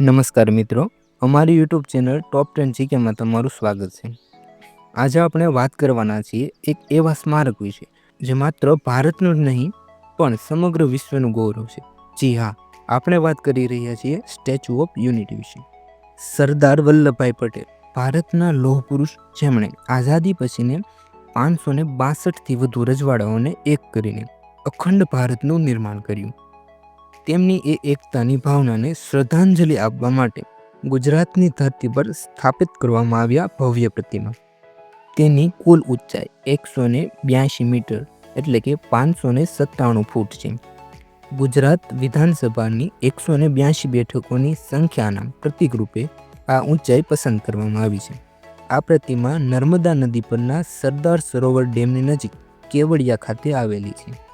નમસ્કાર મિત્રો. અમારી યુટ્યુબ ચેનલ ટોપ ટેન જીકેમાં તમારું સ્વાગત છે. આજે આપણે વાત કરવાના છીએ એક એવા સ્મારક વિશે, જે માત્ર ભારતનું જ નહીં, પણ સમગ્ર વિશ્વનું ગૌરવ છે. જી હા, આપણે વાત કરી રહ્યા છીએ સ્ટેચ્યુ ઓફ યુનિટી વિશે. સરદાર વલ્લભભાઈ પટેલ, ભારતના લોહ પુરુષ જેમણે આઝાદી પછીને પાંચસો ને બાસઠથી વધુ રજવાડાઓને એક કરીને અખંડ ભારતનું નિર્માણ કર્યું. તેમની એ એકતાની ભાવનાને શ્રદ્ધાંજલિ આપવા માટે ગુજરાતની ધરતી પર સ્થાપિત કરવામાં આવ્યા ભવ્ય પ્રતિમા. તેની કુલ ઊંચાઈ એકસો ને બ્યાસી મીટર એટલે કે પાંચસો ને સત્તાણું ફૂટ છે. ગુજરાત વિધાનસભાની એકસો ને બ્યાસી બેઠકોની સંખ્યાના પ્રતિકરૂપે આ ઊંચાઈ પસંદ કરવામાં આવી છે. આ પ્રતિમા નર્મદા નદી પરના સરદાર સરોવર ડેમની નજીક કેવડિયા ખાતે આવેલી છે.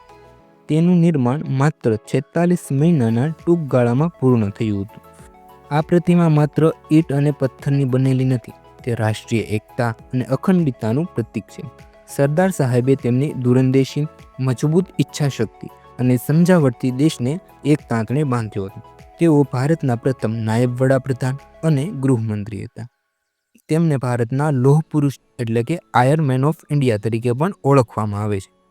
તેનું નિર્માણ માત્ર છેતાલીસ મહિનાના ટૂંક ગાળામાં પૂર્ણ થયું હતું. આ પ્રતિમા માત્ર ઈંટ અને પથ્થરની બનેલી નથી, તે રાષ્ટ્રીય એકતા અને અખંડિતતાનું પ્રતીક છે. સરદાર સાહેબે તેમની દૂરંદેશી મજબૂત ઈચ્છાશક્તિ અને સમજાવટથી દેશને એક તાંતણે બાંધ્યો હતો. તેઓ ભારતના પ્રથમ નાયબ વડાપ્રધાન અને ગૃહમંત્રી હતા. તેમને ભારતના લોહ પુરુષ એટલે કે આયરમેન મેન ઓફ ઇન્ડિયા તરીકે પણ ઓળખવામાં આવે છે.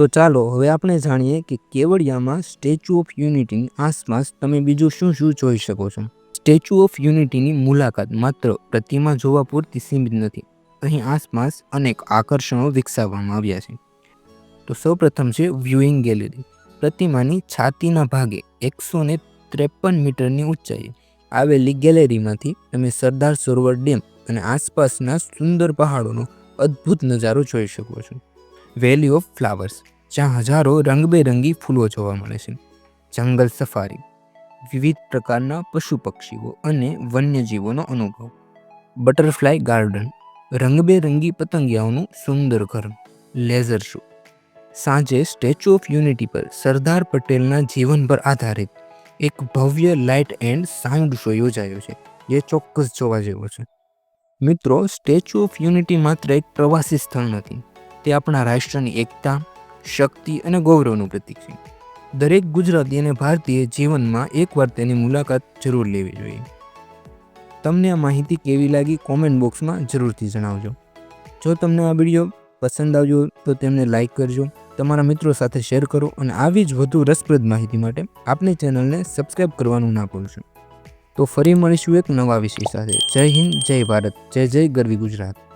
તો ચાલો હવે આપણે જાણીએ કે કેવડિયામાં સ્ટેચ્યુ ઓફ યુનિટીની આસપાસ તમે બીજું શું શું જોઈ શકો છો? સ્ટેચ્યુ ઓફ યુનિટીની મુલાકાત માત્ર પ્રતિમા જોવા પૂરતી સીમિત નથી. અહીં આસપાસ અનેક આકર્ષણો વિકસાવવામાં આવ્યા છે. તો સૌપ્રથમ છે વ્યુઇંગ ગેલેરી. પ્રતિમાની છાતીના ભાગે એકસો ને ત્રેપન મીટરની ઊંચાઈએ આવેલી ગેલેરીમાંથી તમે સરદાર સરોવર ડેમ અને આસપાસના સુંદર પહાડોનો અદ્ભુત નજારો જોઈ શકો છો. વેલી ઓફ ફ્લાવર્સ, જ્યાં હજારો રંગબેરંગી ફૂલો જોવા મળે છે. જંગલ સફારી, વિવિધ પ્રકારના પશુ પક્ષીઓ અને વન્યજીવોનો અનુભવ. બટરફ્લાય ગાર્ડન, રંગબેરંગી પતંગિયાઓનું સુંદર ઘર. લેઝર શો, સાંજે સ્ટેચ્યુ ઓફ યુનિટી પર સરદાર પટેલના જીવન પર આધારિત એક ભવ્ય લાઇટ એન્ડ સાઉન્ડ શો યોજાયો છે, જે ચોક્કસ જોવા જેવો છે. મિત્રો, સ્ટેચ્યુ ઓફ યુનિટી માત્ર એક પ્રવાસી સ્થળ નથી તે આપણા રાષ્ટ્રની એકતા, શક્તિ અને ગૌરવનું પ્રતીક છે. દરેક ગુજરાતી અને ભારતીય જીવનમાં એકવાર તેની મુલાકાત જરૂર લેવી જોઈએ. તમને આ માહિતી કેવી લાગી કોમેન્ટ બોક્સમાં જરૂરથી જણાવજો. જો તમને આ વીડિયો પસંદ આવ્યો તો તેમને લાઇક કરજો, તમારા મિત્રો સાથે શેર કરો અને આવી જ વધુ રસપ્રદ માહિતી માટે આપની ચેનલને સબસ્ક્રાઈબ કરવાનું ના ભૂલશો. તો ફરી મળીશું એક નવા વિષય સાથે. જય હિન્દ, જય ભારત, જય જય ગરવી ગુજરાત.